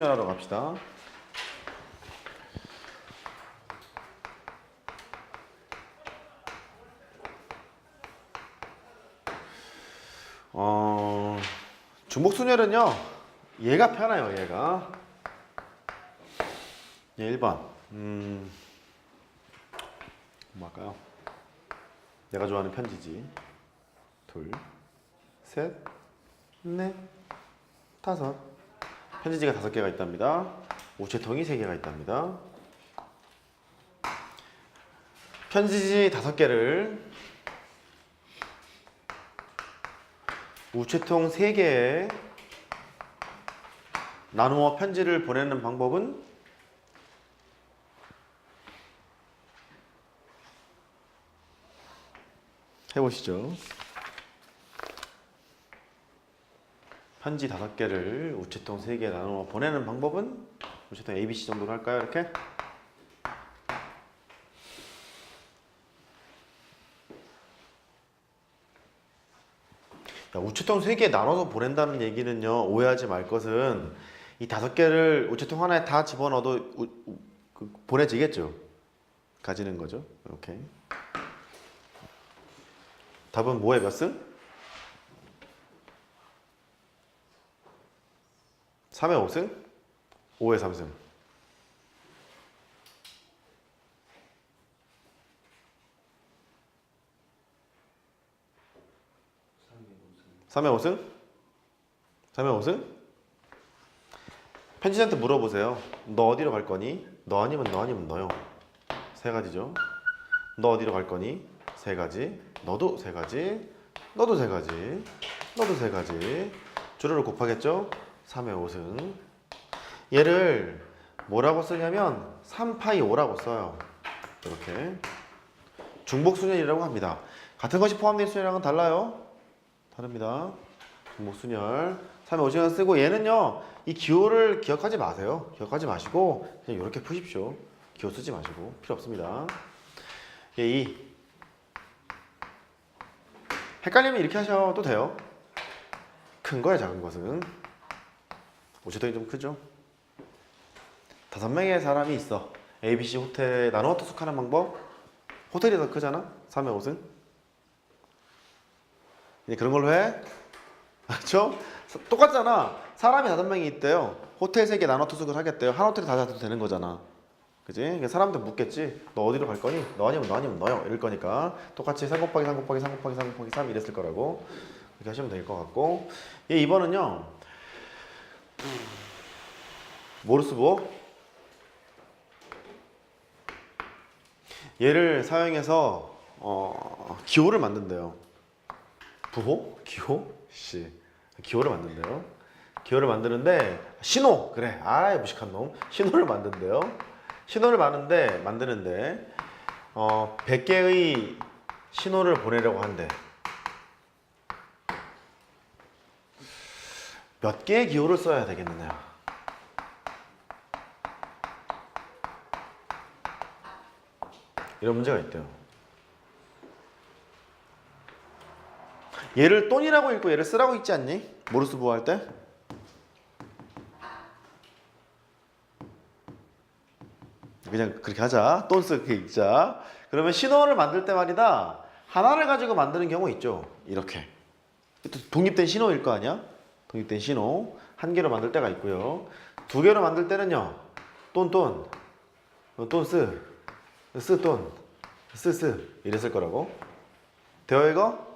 하러 갑시다. 어, 중복순열은요, 얘가 편해요, 얘가. 얘 1번. 음, 뭐 할까요? 내가 좋아하는 편지지. 둘, 셋, 넷, 다섯. 편지지가 다섯 개가 있답니다. 우체통이 세 개가 있답니다. 편지지 다섯 개를 우체통 세 개에 나누어 편지를 보내는 방법은 해보시죠. 편지 다섯 개를 우체통 세 개 나누어 보내는 방법은 우체통 ABC 정도로 할까요? 이렇게? 야, 우체통 세 개 나눠서 보낸다는 얘기는요 오해하지 말 것은 이 다섯 개를 우체통 하나에 다 집어넣어도 우, 우- 그 보내지겠죠 가지는 거죠 이렇게 답은 뭐에 몇 승? 3에 5승? 5에 3승. 3에 5승? 3에 5승? 편지한테 물어보세요. 너 어디로 갈 거니? 너 아니면 너 아니면 너요. 세 가지죠. 너 어디로 갈 거니? 세 가지. 너도 세 가지. 너도 세 가지. 너도 세 가지. 주로를 곱하겠죠? 3의 5승. 얘를 뭐라고 쓰냐면 3파이 5라고 써요. 이렇게. 중복순열이라고 합니다. 같은 것이 포함된 순열이랑은 달라요. 다릅니다. 중복순열. 3의 5승을 쓰고 얘는요. 이 기호를 기억하지 마세요. 기억하지 마시고 그냥 이렇게 푸십시오. 기호 쓰지 마시고 필요 없습니다. 얘 2. 헷갈리면 이렇게 하셔도 돼요. 큰 거야 작은 것은 우체통이 좀 크죠? 다섯 명의 사람이 있어. ABC 호텔에 나눠 투숙하는 방법? 호텔이 더 크잖아? 3의 5승 이제 그런 걸로 해. 그렇죠 똑같잖아. 사람이 다섯 명이 있대요. 호텔 세 개 나눠 투숙을 하겠대요. 한 호텔에 다 자도 되는 거잖아. 그지? 그러니까 사람들 묻겠지. 너 어디로 갈 거니? 너 아니면 너 아니면 너요. 이럴 거니까. 똑같이 3 곱하기 3 곱하기 3 곱하기 3 곱하기 3 이랬을 거라고. 이렇게 하시면 될 것 같고. 얘 2번은요 모르스보 얘를 사용해서 어, 기호를 만든대요. 부호? 기호? 씨. 기호를 만든대요. 기호를 만드는데 신호! 그래. 아이 무식한 놈. 신호를 만든대요. 신호를 만드는데 만드는데 어, 100개의 신호를 보내려고 한대 몇 개의 기호를 써야 되겠느냐? 이런 문제가 있대요. 얘를 돈이라고 읽고 얘를 쓰라고 읽지 않니? 모르스 부호 할 때? 그냥 그렇게 하자. 돈 쓰게 읽자. 그러면 신호를 만들 때 말이다. 하나를 가지고 만드는 경우 있죠. 이렇게. 또 독립된 신호일 거 아니야? 독립된 신호 한 개로 만들 때가 있고요. 두 개로 만들 때는요. 똔똔, 똔스, 쓰똔, 쓰쓰 이랬을 거라고. 되어 이거?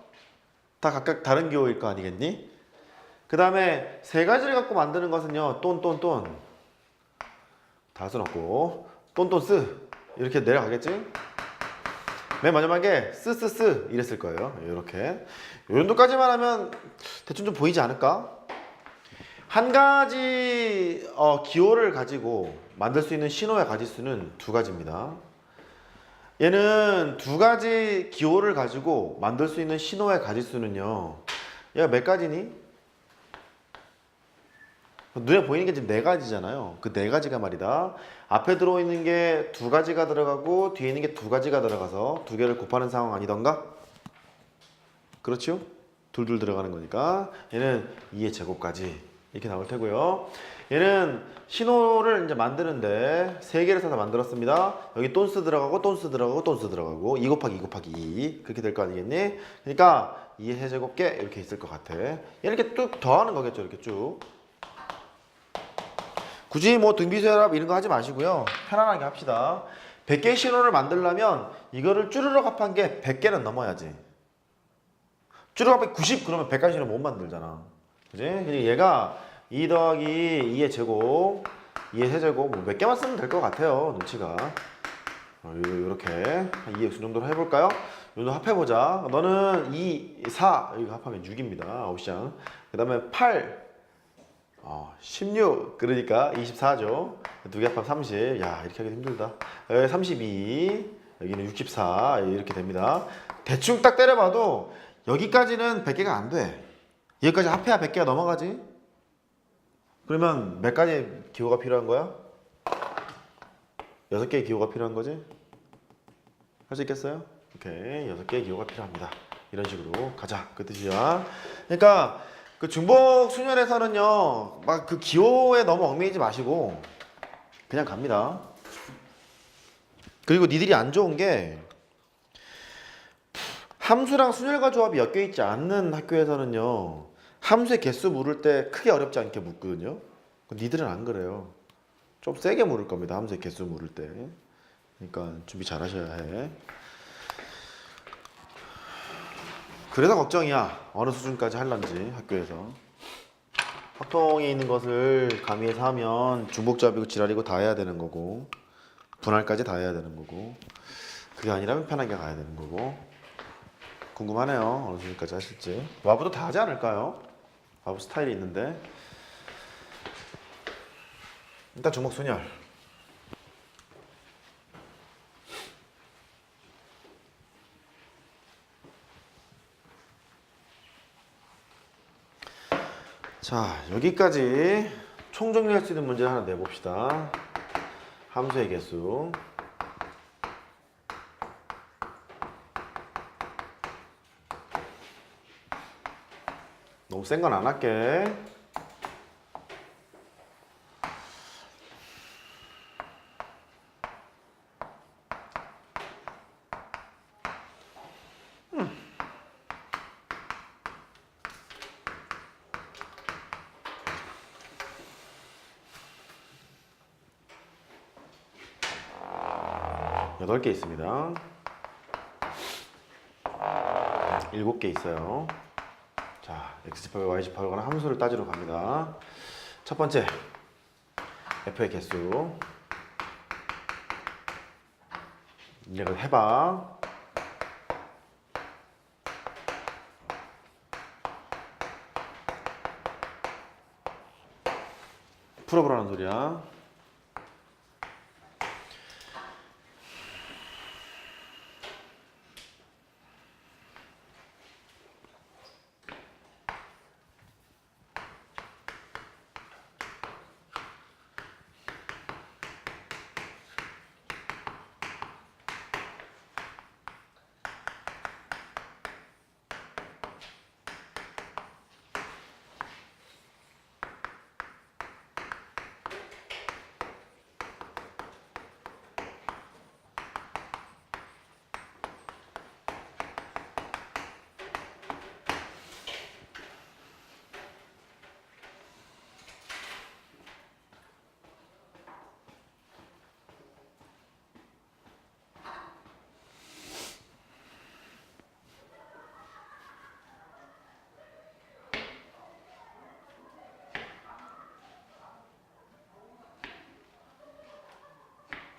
다 각각 다른 기호일 거 아니겠니? 그 다음에 세 가지를 갖고 만드는 것은요. 똔똔똔 다 써놓고 똔똔스 이렇게 내려가겠지? 맨 마지막에 쓰쓰쓰 이랬을 거예요. 이렇게 이 정도까지만 하면 대충 좀 보이지 않을까? 한 가지 어, 기호를 가지고 만들 수 있는 신호의 가지수는 두 가지입니다. 얘는 두 가지 기호를 가지고 만들 수 있는 신호의 가지수는요. 얘가 몇 가지니? 눈에 보이는 게 지금 네 가지잖아요. 그 네 가지가 말이다. 앞에 들어있는 게 두 가지가 들어가고 뒤에 있는 게 두 가지가 들어가서 두 개를 곱하는 상황 아니던가? 그렇죠? 둘둘 들어가는 거니까 얘는 2의 제곱까지 이렇게 나올 테고요. 얘는 신호를 이제 만드는데 세 개를 사서 만들었습니다. 여기 돈스 들어가고 돈스 들어가고 돈스 들어가고 2 곱하기 2 곱하기 2 그렇게 될 거 아니겠니? 그러니까 2의 세제곱계 이렇게 있을 것 같아. 이렇게 쭉 더하는 거겠죠, 이렇게 쭉. 굳이 뭐 등비수열합 이런 거 하지 마시고요. 편안하게 합시다. 100개 신호를 만들려면 이거를 쭈르륵 합한 게 100개는 넘어야지. 쭈르륵 합한 90 그러면 100가지 신호 못 만들잖아. 그지? 그리고 얘가 2 더하기 2의 제곱, 2의 세제곱 뭐 몇 개만 쓰면 될 것 같아요. 눈치가. 어, 요- 요렇게 한 2x 정도로 해볼까요? 이 정도 합해보자. 너는 2, 4 이거 합하면 6입니다. 아홉시장. 그 다음에 8, 어, 16 그러니까 24죠. 두 개 합하면 30. 야 이렇게 하기 힘들다. 여기 32 여기는 64 이렇게 됩니다. 대충 딱 때려봐도 여기까지는 100개가 안 돼. 여기까지 합해야 100개가 넘어가지. 그러면 몇 가지 기호가 필요한 거야? 여섯 개의 기호가 필요한 거지? 할 수 있겠어요? 오케이 여섯 개의 기호가 필요합니다. 이런 식으로 가자 그 뜻이야. 그러니까 그 중복 순열에서는요 막 그 기호에 너무 얽매이지 마시고 그냥 갑니다. 그리고 니들이 안 좋은 게 함수랑 순열과 조합이 엮여 있지 않는 학교에서는요 함수의 개수 물을 때 크게 어렵지 않게 묻거든요. 니들은 안 그래요. 좀 세게 물을 겁니다. 함수의 개수 물을 때. 그러니까 준비 잘 하셔야 해. 그래서 걱정이야. 어느 수준까지 할런지 학교에서. 확통에 있는 것을 가미해서 하면 중복잡이고 지랄이고 다 해야 되는 거고 분할까지 다 해야 되는 거고 그게 아니라면 편하게 가야 되는 거고 궁금하네요. 어느 수준까지 하실지. 와부도 다 하지 않을까요? 와부 스타일이 있는데 일단 주먹 순열. 자 여기까지 총정리할 수 있는 문제를 하나 내봅시다. 함수의 개수. 너무 센 건 안 할게. 여덟 개 있습니다. 일곱 개 있어요. 자, x집합과 y집합을 거는 함수를 따지러 갑니다. 첫 번째, f의 개수. 이걸 해봐. 풀어보라는 소리야.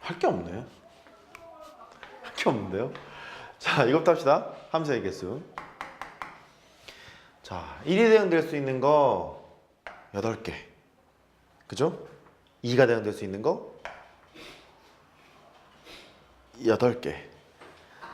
할 게 없네. 할 게 없는데요. 자, 이것부터 합시다. 함수의 개수. 자, 1이 대응될 수 있는 거 8개. 그죠? 2가 대응될 수 있는 거 8개.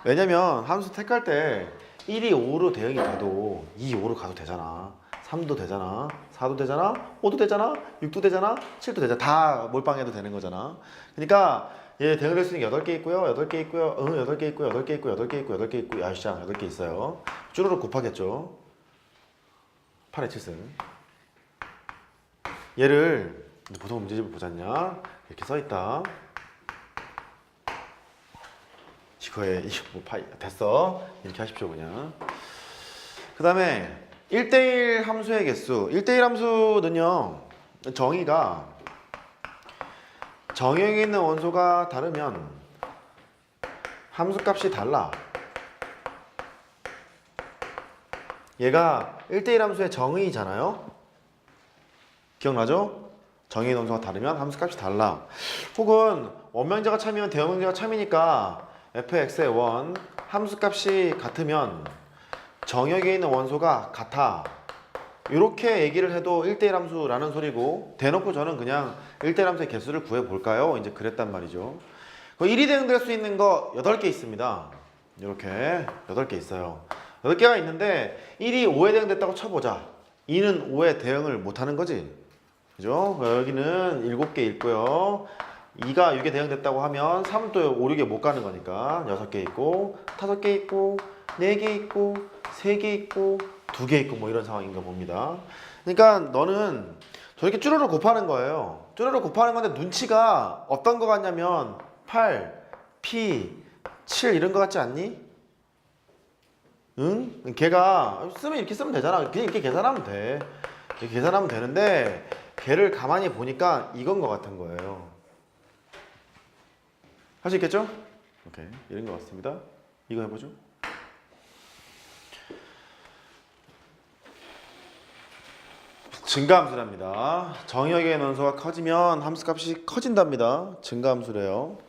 왜냐면 함수 택할 때 1이 5로 대응이 돼도 2, 5로 가도 되잖아. 3도 되잖아. 4도 되잖아. 5도 되잖아. 6도 되잖아. 7도 되잖아. 다 몰빵해도 되는 거잖아. 그러니까 얘 대응될 수 있는 게 8개 있고요. 8개 있고요. 응, 8개 있고요. 8개 있고요. 8개 있고요. 8개 있고요. 야, 시장 8개 있어요. 쭈루룩 곱하겠죠. 8의 7승. 얘를 보통 문제집을 보잖냐 이렇게 써 있다. 이거에 이거 뭐 파이 됐어 이렇게 하십시오 그냥. 그 다음에 1대1 함수의 개수. 1대1 함수는요 정의가 정형에 있는 원소가 다르면 함수값이 달라. 얘가 1대1 함수의 정의잖아요. 기억나죠? 정의 있는 원소가 다르면 함수값이 달라. 혹은 원명제가 참이면 대원명제가 참이니까 fx의 원 함수값이 같으면 정역에 있는 원소가 같아. 이렇게 얘기를 해도 1대1 함수라는 소리고 대놓고 저는 그냥 1대1 함수의 개수를 구해 볼까요? 이제 그랬단 말이죠. 그 1이 대응될 수 있는 거 8개 있습니다. 이렇게 8개 있어요. 8개가 있는데 1이 5에 대응됐다고 쳐보자. 2는 5에 대응을 못 하는 거지. 그죠? 여기는 7개 있고요. 2가 6에 대응됐다고 하면 3은 또 5, 6에 못 가는 거니까 6개 있고 5개 있고 4개 있고 3개 있고 2개 있고 뭐 이런 상황인 가 봅니다. 그러니까 너는 저렇게 쭈루루 곱하는 거예요. 쭈루루 곱하는 건데 눈치가 어떤 거 같냐면 8, P, 7 이런 거 같지 않니? 응? 걔가 쓰면 이렇게 쓰면 되잖아. 그냥 이렇게 계산하면 돼. 이렇게 계산하면 되는데 걔를 가만히 보니까 이건 거 같은 거예요. 할 수 있겠죠? 오케이 이런 것 같습니다. 이거 해보죠. 증가함수랍니다. 정역의 논소가 커지면 함수값이 커진답니다. 증가함수래요.